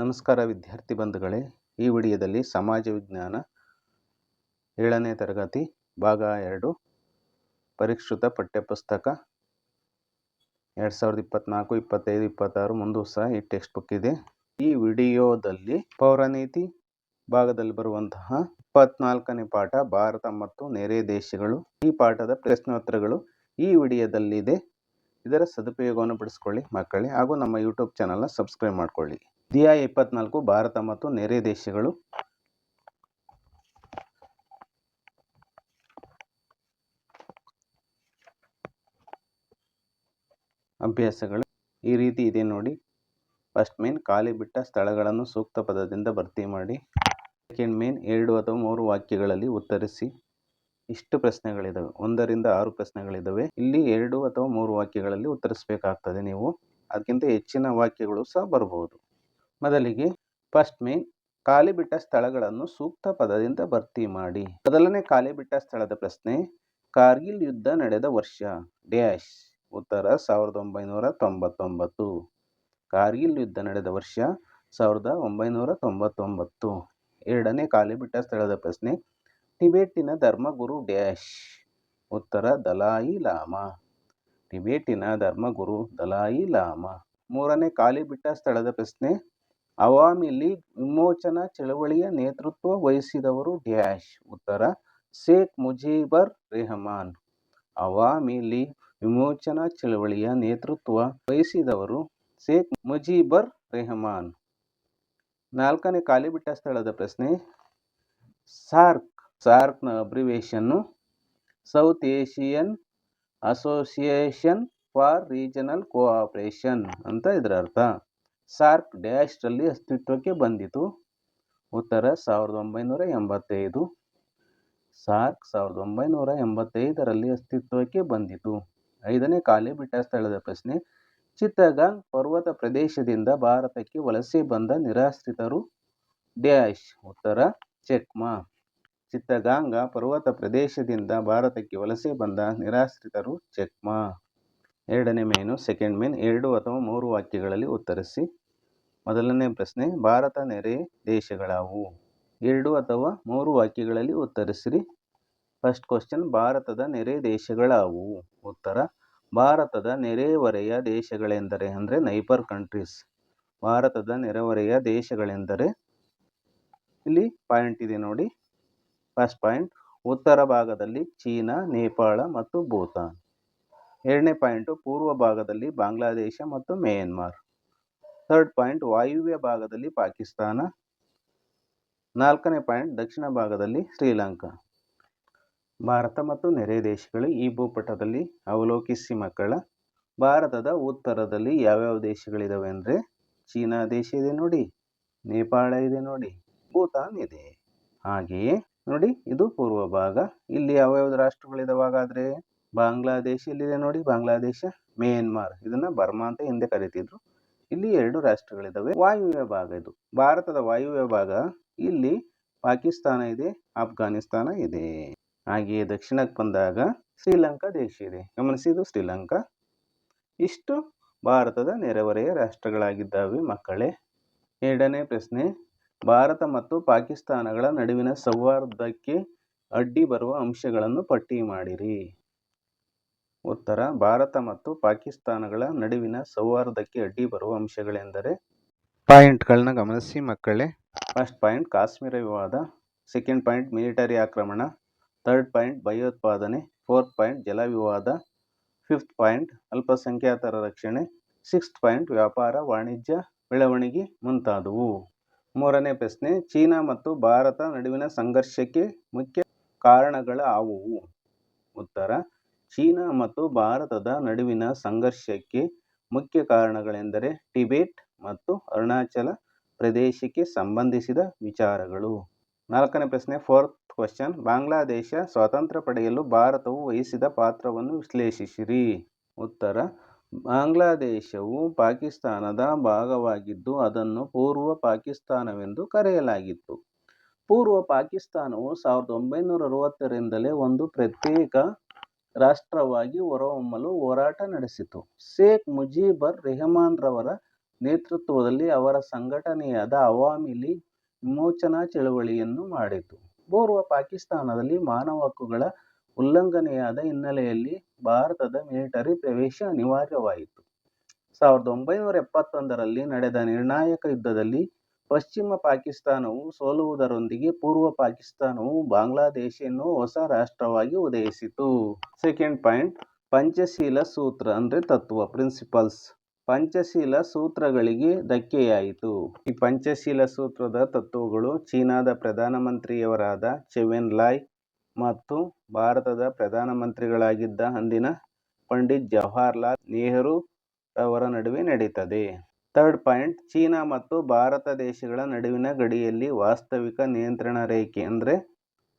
ನಮಸ್ಕಾರ ವಿದ್ಯಾರ್ಥಿ ಬಂಧುಗಳೇ. ಈ ವಿಡಿಯೋದಲ್ಲಿ ಸಮಾಜ ವಿಜ್ಞಾನ ಏಳನೇ ತರಗತಿ, ಭಾಗ ಎರಡು, ಪರಿಷ್ಕೃತ ಪಠ್ಯಪುಸ್ತಕ ಎರಡು ಸಾವಿರದ ಇಪ್ಪತ್ನಾಲ್ಕು, ಇಪ್ಪತ್ತೈದು, ಇಪ್ಪತ್ತಾರು ಮುಂದೂ ಸಹ ಈ ಟೆಕ್ಸ್ಟ್ ಬುಕ್ ಇದೆ. ಈ ವಿಡಿಯೋದಲ್ಲಿ ಪೌರನೀತಿ ಭಾಗದಲ್ಲಿ ಬರುವಂತಹ ಇಪ್ಪತ್ನಾಲ್ಕನೇ ಪಾಠ, ಭಾರತ ಮತ್ತು ನೆರೆ ದೇಶಗಳು. ಈ ಪಾಠದ ಪ್ರಶ್ನೋತ್ತರಗಳು ಈ ವಿಡಿಯೋದಲ್ಲಿದೆ. ಇದರ ಸದುಪಯೋಗವನ್ನು ಬಿಡಿಸ್ಕೊಳ್ಳಿ ಮಕ್ಕಳೇ ಹಾಗೂ ನಮ್ಮ ಯೂಟ್ಯೂಬ್ ಚಾನಲ್ನ ಸಬ್ಸ್ಕ್ರೈಬ್ ಮಾಡ್ಕೊಳ್ಳಿ. ಅಧ್ಯಾಯ ಇಪ್ಪತ್ನಾಲ್ಕು, ಭಾರತ ಮತ್ತು ನೆರೆ ದೇಶಗಳು. ಅಭ್ಯಾಸಗಳು. ಈ ರೀತಿ ಇದೆ ನೋಡಿ. ಫಸ್ಟ್ ಮೇನ್, ಖಾಲಿ ಬಿಟ್ಟ ಸ್ಥಳಗಳನ್ನು ಸೂಕ್ತ ಪದದಿಂದ ಭರ್ತಿ ಮಾಡಿ. ಸೆಕೆಂಡ್ ಮೇನ್, ಎರಡು ಅಥವಾ ಮೂರು ವಾಕ್ಯಗಳಲ್ಲಿ ಉತ್ತರಿಸಿ. ಇಷ್ಟು ಪ್ರಶ್ನೆಗಳಿದ್ದಾವೆ ಒಂದರಿಂದ ಆರು ಪ್ರಶ್ನೆಗಳಿದ್ದಾವೆ ಇಲ್ಲಿ ಎರಡು ಅಥವಾ ಮೂರು ವಾಕ್ಯಗಳಲ್ಲಿ ಉತ್ತರಿಸಬೇಕಾಗ್ತದೆ ನೀವು. ಅದಕ್ಕಿಂತ ಹೆಚ್ಚಿನ ವಾಕ್ಯಗಳು ಸಹ ಬರಬಹುದು ಮೊದಲಿಗೆ ಫಸ್ಟ್ ಮೇನ್ ಖಾಲಿ ಬಿಟ್ಟ ಸ್ಥಳಗಳನ್ನು ಸೂಕ್ತ ಪದದಿಂದ ಭರ್ತಿ ಮಾಡಿ. ಮೊದಲನೇ ಖಾಲಿ ಬಿಟ್ಟ ಸ್ಥಳದ ಪ್ರಶ್ನೆ, ಕಾರ್ಗಿಲ್ ಯುದ್ಧ ನಡೆದ ವರ್ಷ, ಡ್ಯಾಶ್, ಉತ್ತರ ಸಾವಿರದ ಒಂಬೈನೂರ ತೊಂಬತ್ತೊಂಬತ್ತು. ಕಾರ್ಗಿಲ್ ಯುದ್ಧ ನಡೆದ ವರ್ಷ, ಸಾವಿರದ ಒಂಬೈನೂರ ತೊಂಬತ್ತೊಂಬತ್ತು. ಎರಡನೇ ಖಾಲಿ ಬಿಟ್ಟ ಸ್ಥಳದ ಪ್ರಶ್ನೆ, ಟಿಬೇಟಿನ ಧರ್ಮಗುರು ಡ್ಯಾಶ್, ಉತ್ತರ ದಲಾಯಿ ಲಾಮ. ಟಿಬೇಟಿನ ಧರ್ಮಗುರು ದಲಾಯಿ ಲಾಮ. ಮೂರನೇ ಖಾಲಿ ಬಿಟ್ಟ ಸ್ಥಳದ ಪ್ರಶ್ನೆ ಅವಾಮಿ ಲೀಗ್ ವಿಮೋಚನಾ ಚಳವಳಿಯ ನೇತೃತ್ವ ವಹಿಸಿದವರು ಡ್ಯಾಶ್. ಉತ್ತರ, ಶೇಖ್ ಮುಜೀಬರ್ ರೆಹಮಾನ್. ಅವಾಮಿ ಲೀಗ್ ವಿಮೋಚನಾ ಚಳವಳಿಯ ನೇತೃತ್ವ ವಹಿಸಿದವರು ಶೇಖ್ ಮುಜೀಬರ್ ರೆಹಮಾನ್. ನಾಲ್ಕನೇ ಖಾಲಿ ಬಿಟ್ಟ ಸ್ಥಳದ ಪ್ರಶ್ನೆ. ಸಾರ್ಕ್, ಸಾರ್ಕ್ನ ಅಬ್ರಿವೇಷನ್ನು South Asian Association for Regional Cooperation ಅಂತ ಇದರ ಅರ್ಥ. ಸಾರ್ಕ್ ಡ್ಯಾಶ್ರಲ್ಲಿ ಅಸ್ತಿತ್ವಕ್ಕೆ ಬಂದಿತು. ಉತ್ತರ ಸಾವಿರದ ಒಂಬೈನೂರ ಎಂಬತ್ತೈದು. ಸಾರ್ಕ್ ಸಾವಿರದ ಒಂಬೈನೂರ ಎಂಬತ್ತೈದರಲ್ಲಿ ಅಸ್ತಿತ್ವಕ್ಕೆ ಬಂದಿತು. ಐದನೇ ಖಾಲಿ ಬಿಟ್ಟ ಸ್ಥಳದ ಪ್ರಶ್ನೆ, ಚಿತ್ತಗಾಂಗ್ ಪರ್ವತ ಪ್ರದೇಶದಿಂದ ಭಾರತಕ್ಕೆ ವಲಸೆ ಬಂದ ನಿರಾಶ್ರಿತರು? ಡ್ಯಾಶ್, ಉತ್ತರ ಚೆಕ್ಮಾ ಚಿತ್ತಗಾಂಗ ಪರ್ವತ ಪ್ರದೇಶದಿಂದ ಭಾರತಕ್ಕೆ ವಲಸೆ ಬಂದ ನಿರಾಶ್ರಿತರು? ಚೆಕ್ಮಾ ಎರಡನೇ ಮೇನು ಸೆಕೆಂಡ್ ಮೇನ್ ಎರಡು ಅಥವಾ ಮೂರು ವಾಕ್ಯಗಳಲ್ಲಿ ಉತ್ತರಿಸಿ. ಮೊದಲನೇ ಪ್ರಶ್ನೆ, ಭಾರತ ನೆರೆ ದೇಶಗಳಾವು? ಎರಡು ಅಥವಾ ಮೂರು ವಾಕ್ಯಗಳಲ್ಲಿ ಉತ್ತರಿಸಿರಿ. ಫಸ್ಟ್ ಕ್ವಶನ್ ಭಾರತದ ನೆರೆ ದೇಶಗಳಾವುವು ಉತ್ತರ, ಭಾರತದ ನೆರೆಹೊರೆಯ ದೇಶಗಳೆಂದರೆ ಅಂದರೆ ನೈಬರ್ ಕಂಟ್ರೀಸ್ ಭಾರತದ ನೆರೆಹೊರೆಯ ದೇಶಗಳೆಂದರೆ, ಇಲ್ಲಿ ಪಾಯಿಂಟ್ ಇದೆ ನೋಡಿ. ಫಸ್ಟ್ ಪಾಯಿಂಟ್ ಉತ್ತರ ಭಾಗದಲ್ಲಿ ಚೀನಾ, ನೇಪಾಳ ಮತ್ತು ಭೂತಾನ್. ಎರಡನೇ ಪಾಯಿಂಟು ಪೂರ್ವ ಭಾಗದಲ್ಲಿ ಬಾಂಗ್ಲಾದೇಶ ಮತ್ತು ಮ್ಯಾನ್ಮಾರ್. ಥರ್ಡ್ ಪಾಯಿಂಟ್ ವಾಯುವ್ಯ ಭಾಗದಲ್ಲಿ ಪಾಕಿಸ್ತಾನ. ನಾಲ್ಕನೇ ಪಾಯಿಂಟ್ ದಕ್ಷಿಣ ಭಾಗದಲ್ಲಿ ಶ್ರೀಲಂಕಾ. ಭಾರತ ಮತ್ತು ನೆರೆ ದೇಶಗಳು ಈ ಭೂಪಟದಲ್ಲಿ ಅವಲೋಕಿಸಿ ಮಕ್ಕಳ. ಭಾರತದ ಉತ್ತರದಲ್ಲಿ ಯಾವ್ಯಾವ ದೇಶಗಳಿದಾವೆ ಅಂದರೆ ಚೀನಾ ದೇಶ ಇದೆ ನೋಡಿ, ನೇಪಾಳ ಇದೆ ನೋಡಿ, ಭೂತಾನ್ ಇದೆ. ಹಾಗೆಯೇ ನೋಡಿ ಇದು ಪೂರ್ವ ಭಾಗ. ಇಲ್ಲಿ ಯಾವ್ಯಾವ ರಾಷ್ಟ್ರಗಳಿದಾವೆ ಹಾಗಾದ್ರೆ? ಬಾಂಗ್ಲಾದೇಶ ಇಲ್ಲಿದೆ ನೋಡಿ, ಬಾಂಗ್ಲಾದೇಶ, ಮ್ಯಾನ್ಮಾರ್ ಇದನ್ನ ಬರ್ಮಾ ಅಂತ ಹಿಂದೆ ಕರೀತಿದ್ರು. ಇಲ್ಲಿ ಎರಡು ರಾಷ್ಟ್ರಗಳಿದ್ದಾವೆ ವಾಯುವ್ಯ ಭಾಗ ಇದು. ಭಾರತದ ವಾಯುವ್ಯ ಭಾಗ, ಇಲ್ಲಿ ಪಾಕಿಸ್ತಾನ ಇದೆ, ಆಫ್ಘಾನಿಸ್ತಾನ ಇದೆ. ಹಾಗೆಯೇ ದಕ್ಷಿಣಕ್ಕೆ ಬಂದಾಗ ಶ್ರೀಲಂಕಾ ದೇಶ ಇದೆ. ಗಮನಿಸಿದು ಶ್ರೀಲಂಕಾ. ಇಷ್ಟು ಭಾರತದ ನೆರೆಹೊರೆಯ ರಾಷ್ಟ್ರಗಳಾಗಿದ್ದಾವೆ ಮಕ್ಕಳೇ. ಎರಡನೇ ಪ್ರಶ್ನೆ, ಭಾರತ ಮತ್ತು ಪಾಕಿಸ್ತಾನಗಳ ನಡುವಿನ ಸೌಹಾರ್ದಕ್ಕೆ ಅಡ್ಡಿ ಬರುವ ಅಂಶಗಳನ್ನು ಪಟ್ಟಿ ಮಾಡಿರಿ. ಉತ್ತರ ಭಾರತ ಮತ್ತು ಪಾಕಿಸ್ತಾನಗಳ ನಡುವಿನ ಸೌಹಾರ್ದಕ್ಕೆ ಅಡ್ಡಿ ಬರುವ ಅಂಶಗಳೆಂದರೆ ಪಾಯಿಂಟ್ಗಳನ್ನ ಗಮನಿಸಿ ಮಕ್ಕಳೇ. ಫಸ್ಟ್ ಪಾಯಿಂಟ್ ಕಾಶ್ಮೀರ ವಿವಾದ. ಸೆಕೆಂಡ್ ಪಾಯಿಂಟ್ ಮಿಲಿಟರಿ ಆಕ್ರಮಣ. ಥರ್ಡ್ ಪಾಯಿಂಟ್ ಭಯೋತ್ಪಾದನೆ. ಫೋರ್ತ್ ಪಾಯಿಂಟ್ ಜಲ ವಿವಾದ. ಫಿಫ್ತ್ ಪಾಯಿಂಟ್ ಅಲ್ಪಸಂಖ್ಯಾತರ ರಕ್ಷಣೆ. ಸಿಕ್ಸ್ತ್ ಪಾಯಿಂಟ್ ವ್ಯಾಪಾರ ವಾಣಿಜ್ಯ ಬೆಳವಣಿಗೆ ಮುಂತಾದವು. ಮೂರನೇ ಪ್ರಶ್ನೆ ಚೀನಾ ಮತ್ತು ಭಾರತ ನಡುವಿನ ಸಂಘರ್ಷಕ್ಕೆ ಮುಖ್ಯ ಕಾರಣಗಳಾವುವು? ಉತ್ತರ ಚೀನಾ ಮತ್ತು ಭಾರತದ ನಡುವಿನ ಸಂಘರ್ಷಕ್ಕೆ ಮುಖ್ಯ ಕಾರಣಗಳೆಂದರೆ ಟಿಬೆಟ್ ಮತ್ತು ಅರುಣಾಚಲ ಪ್ರದೇಶಕ್ಕೆ ಸಂಬಂಧಿಸಿದ ವಿಚಾರಗಳು. ನಾಲ್ಕನೇ ಪ್ರಶ್ನೆ ಫೋರ್ತ್ ಕ್ವಶನ್ ಬಾಂಗ್ಲಾದೇಶ ಸ್ವಾತಂತ್ರ್ಯ ಪಡೆಯಲು ಭಾರತವು ವಹಿಸಿದ ಪಾತ್ರವನ್ನು ವಿಶ್ಲೇಷಿಸಿರಿ. ಉತ್ತರ, ಬಾಂಗ್ಲಾದೇಶವು ಪಾಕಿಸ್ತಾನದ ಭಾಗವಾಗಿದ್ದು ಅದನ್ನು ಪೂರ್ವ ಪಾಕಿಸ್ತಾನವೆಂದು ಕರೆಯಲಾಗಿತ್ತು. ಪೂರ್ವ ಪಾಕಿಸ್ತಾನವು ಸಾವಿರದ ಒಂಬೈನೂರ ಅರವತ್ತರಿಂದಲೇ ಒಂದು ಪ್ರತ್ಯೇಕ ರಾಷ್ಟ್ರವಾಗಿ ಹೊರಹೊಮ್ಮಲು ಹೋರಾಟ ನಡೆಸಿತು ಶೇಖ್ ಮುಜೀಬರ್ ರೆಹಮಾನ್ರವರ ನೇತೃತ್ವದಲ್ಲಿ ಅವರ ಸಂಘಟನೆಯಾದ ಅವಾಮಿ ಲೀಗ್ ವಿಮೋಚನಾ ಚಳವಳಿಯನ್ನು ಮಾಡಿತು. ಪೂರ್ವ ಪಾಕಿಸ್ತಾನದಲ್ಲಿ ಮಾನವ ಹಕ್ಕುಗಳ ಉಲ್ಲಂಘನೆಯಾದ ಹಿನ್ನೆಲೆಯಲ್ಲಿ ಭಾರತದ ಮಿಲಿಟರಿ ಪ್ರವೇಶ ಅನಿವಾರ್ಯವಾಯಿತು. ಸಾವಿರದ ಒಂಬೈನೂರ ಎಪ್ಪತ್ತೊಂದರಲ್ಲಿ ನಡೆದ ನಿರ್ಣಾಯಕ ಯುದ್ಧದಲ್ಲಿ ಪಶ್ಚಿಮ ಪಾಕಿಸ್ತಾನವು ಸೋಲುವುದರೊಂದಿಗೆ ಪೂರ್ವ ಪಾಕಿಸ್ತಾನವು ಬಾಂಗ್ಲಾದೇಶ ಎನ್ನುವ ಹೊಸ ರಾಷ್ಟ್ರವಾಗಿ ಉದಯಿಸಿತು. ಸೆಕೆಂಡ್ ಪಾಯಿಂಟ್, ಪಂಚಶೀಲ ಸೂತ್ರ ಅಂದರೆ ತತ್ವ ಪ್ರಿನ್ಸಿಪಲ್ಸ್ ಪಂಚಶೀಲ ಸೂತ್ರಗಳಿಗೆ ಧಕ್ಕೆಯಾಯಿತು. ಈ ಪಂಚಶೀಲ ಸೂತ್ರದ ತತ್ವಗಳು ಚೀನಾದ ಪ್ರಧಾನಮಂತ್ರಿಯವರಾದ ಚೆವೆನ್ ಲಾಯ್ ಮತ್ತು ಭಾರತದ ಪ್ರಧಾನಮಂತ್ರಿಗಳಾಗಿದ್ದ ಅಂದಿನ ಪಂಡಿತ್ ಜವಾಹರ್ಲಾಲ್ ನೆಹರು ಅವರ ನಡುವೆ ನಡೆಯುತ್ತದೆ. ಥರ್ಡ್ ಪಾಯಿಂಟ್, ಚೀನಾ ಮತ್ತು ಭಾರತ ದೇಶಗಳ ನಡುವಿನ ಗಡಿಯಲ್ಲಿ ವಾಸ್ತವಿಕ ನಿಯಂತ್ರಣ ರೇಖೆ ಅಂದರೆ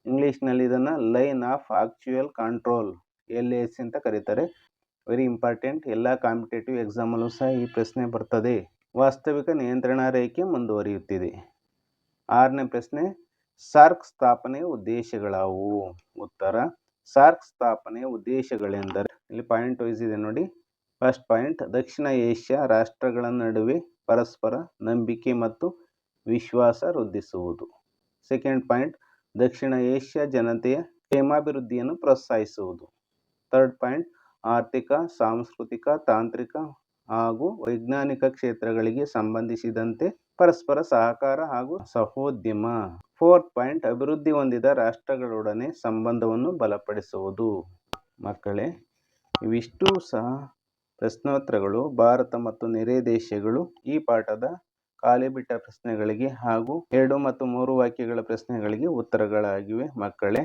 ಇಂಗ್ಲೀಷ್ನಲ್ಲಿ ಇದನ್ನು line of actual control, L A C ಅಂತ ಕರೀತಾರೆ. ವೆರಿ ಇಂಪಾರ್ಟೆಂಟ್, ಎಲ್ಲ ಕಾಂಪಿಟೇಟಿವ್ ಎಕ್ಸಾಮಲ್ಲೂ ಸಹ ಈ ಪ್ರಶ್ನೆ ಬರ್ತದೆ. ವಾಸ್ತವಿಕ ನಿಯಂತ್ರಣ ರೇಖೆ ಮುಂದುವರಿಯುತ್ತಿದೆ. ಆರನೇ ಪ್ರಶ್ನೆ, ಸಾರ್ಕ್ ಸ್ಥಾಪನೆಯ ಉದ್ದೇಶಗಳಾವು ಉತ್ತರ, ಸಾರ್ಕ್ ಸ್ಥಾಪನೆಯ ಉದ್ದೇಶಗಳೆಂದರೆ, ಇಲ್ಲಿ ಪಾಯಿಂಟ್ ವೈಸ್ ಇದೆ ನೋಡಿ. ಫಸ್ಟ್ ಪಾಯಿಂಟ್ ದಕ್ಷಿಣ ಏಷ್ಯಾ ರಾಷ್ಟ್ರಗಳ ನಡುವೆ ಪರಸ್ಪರ ನಂಬಿಕೆ ಮತ್ತು ವಿಶ್ವಾಸ ವೃದ್ಧಿಸುವುದು. ಸೆಕೆಂಡ್ ಪಾಯಿಂಟ್ ದಕ್ಷಿಣ ಏಷ್ಯಾ ಜನತೆಯ ಕ್ಷೇಮಾಭಿವೃದ್ಧಿಯನ್ನು ಪ್ರೋತ್ಸಾಹಿಸುವುದು. ಥರ್ಡ್ ಪಾಯಿಂಟ್ ಆರ್ಥಿಕ, ಸಾಂಸ್ಕೃತಿಕ, ತಾಂತ್ರಿಕ ಹಾಗೂ ವೈಜ್ಞಾನಿಕ ಕ್ಷೇತ್ರಗಳಿಗೆ ಸಂಬಂಧಿಸಿದಂತೆ ಪರಸ್ಪರ ಸಹಕಾರ ಹಾಗೂ ಸಹೋದ್ಯಮ. ಫೋರ್ತ್ ಪಾಯಿಂಟ್ ಅಭಿವೃದ್ಧಿ ಹೊಂದಿದ ರಾಷ್ಟ್ರಗಳೊಡನೆ ಸಂಬಂಧವನ್ನು ಬಲಪಡಿಸುವುದು. ಮಕ್ಕಳೇ ಇವಿಷ್ಟು ಸಹ ಪ್ರಶ್ನೋತ್ತರಗಳು, ಭಾರತ ಮತ್ತು ನೆರೆ ದೇಶಗಳು ಈ ಪಾಠದ ಖಾಲಿ ಬಿಟ್ಟ ಪ್ರಶ್ನೆಗಳಿಗೆ ಹಾಗೂ ಎರಡು ಮತ್ತು ಮೂರು ವಾಕ್ಯಗಳ ಪ್ರಶ್ನೆಗಳಿಗೆ ಉತ್ತರಗಳಾಗಿವೆ. ಮಕ್ಕಳೇ,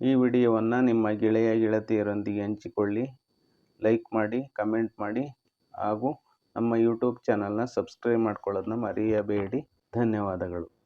ಈ ವಿಡಿಯೋವನ್ನು ನಿಮ್ಮ ಗೆಳೆಯ, ಗೆಳತಿಯರೊಂದಿಗೆ ಹಂಚಿಕೊಳ್ಳಿ. ಲೈಕ್ ಮಾಡಿ, ಕಮೆಂಟ್ ಮಾಡಿ ಹಾಗೂ ನಮ್ಮ ಯೂಟ್ಯೂಬ್ ಚಾನಲ್ನ ಸಬ್ಸ್ಕ್ರೈಬ್ ಮಾಡ್ಕೊಳ್ಳೋದನ್ನ ಮರೆಯಬೇಡಿ. ಧನ್ಯವಾದಗಳು.